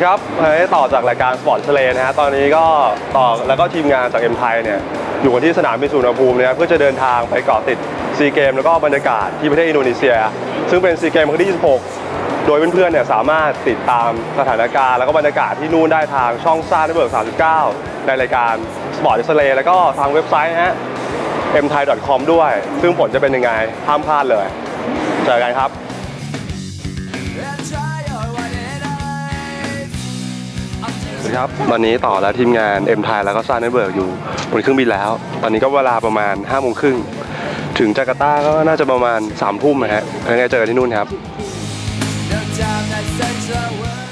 ดีครับให้ต่อจากรายการสปอร์ตทะเลนะฮะ ตอนนี้ก็ต่อแล้วก็ทีมงานจากเอ็มไทยเนี่ย อยู่กันที่สนามบินสุวรรณภูมิเนี่ยเพื่อจะเดินทางไปเกาะติดซีเกมแล้วก็บรรยากาศที่ประเทศอินโดนีเซีย ซึ่งเป็นซีเกมครั้งที่ 26 โดยเพื่อนๆเนี่ยสามารถติดตามสถานการณ์แล้วก็บรรยากาศที่นู่นได้ทางช่องซ่าเบิร์ก39 ในรายการสปอร์ตทะเลแล้วก็ทางเว็บไซต์นะฮะ mthai.com ด้วย ซึ่งผลจะเป็นยังไงห้ามพลาดเลย เจอกันครับ ดีครับ ตอนนี้ต่อแล้วทีมงานเอ็มไทยแล้วก็ซานเนเบิร์กอยู่บนเครื่องบินแล้ว ตอนนี้ก็เวลาประมาณ5้าโมงครึ่งถึงจาการ์ตาก็น่าจะประมาณ3ามทุ่มนะฮะยังไงเจอกันที่นู่นครับ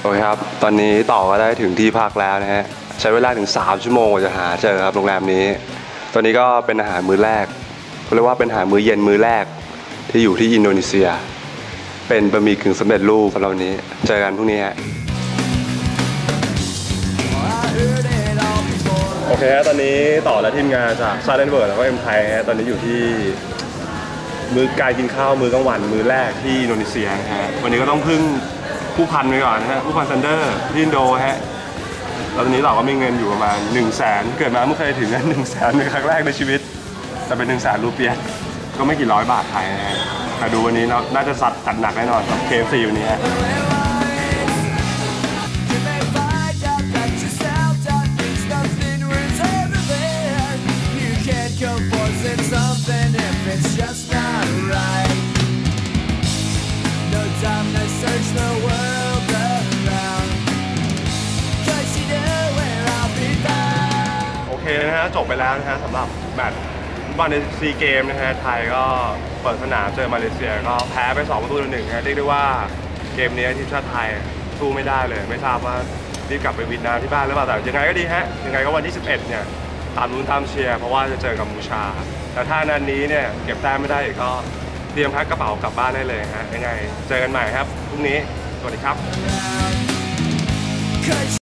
โอเคครับ ตอนนี้ต่อก็ได้ถึงที่พักแล้วนะฮะ ใช้เวลาถึง 3 ชั่วโมงกว่าจะหาเจอครับโรงแรมนี้ ตอนนี้ก็เป็นอาหารมื้อแรกเรียกว่าเป็นอาหารมื้อเย็นมื้อแรกที่อยู่ที่อินโดนีเซีย เป็นบะหมี่กึ่งสำเร็จรูปสำหรับวันนี้ เจอกันพรุ่งนี้ฮะ โอเคฮะตอนนี้ต่อและทีมงานจากซาเดนเวิร์ดแล้วก็เอ็มไทยฮะตอนนี้อยู่ที่มือการกินข้าวมือกลางวันมือแรกที่อินโดนีเซียนะฮะวันนี้ก็ต้องพึ่งผู้พันไปก่อนนะฮะผู้พันซันเดอร์ที่อินโดฮะแล้วตอนนี้เราก็มีเงินอยู่ประมาณ1นึ่งแสนเกิดมาไม่เคยถึงเงินหนึ่งแสนเป็นครั้งแรกในชีวิต แต่เป็น1นึ่งแสนรูเปียก็ไม่กี่ร้อยบาทไทยนะฮะแต่ดูวันนี้เราน่าจะสัดจัดหนักแน่นอนกับเคฟซีวันนี้ฮะ just not right. No time to search the world around. Cause you know where I'll be found. โอเคนะฮะ จบไปแล้วนะฮะสำหรับแมตช์ฟุตบอลในซีเกมนะฮะ ไทยก็เปิดสนามเจอมาเลเซีย ก็แพ้ไป2ประตูต่อหนึ่งนะฮะ เรียกได้ว่าเกมนี้ทีมชาติไทยสู้ไม่ได้เลย ไม่ทราบว่ารีบกลับไปวินนาที่บ้านหรือเปล่าแต่ยังไงก็ดีฮะ ยังไงก็วันที่ 11 เนี่ยตามรุ้นตามเชียร์เพราะว่าจะเจอกับมูชา แต่ถ้านันนี้เนี่ยเก็บแต้มไม่ได้อีกก็เตรียมแพ็คกระเป๋ากลับบ้านได้เลยฮะยังไง เจอกันใหม่ครับพรุ่งนี้ สวัสดีครับ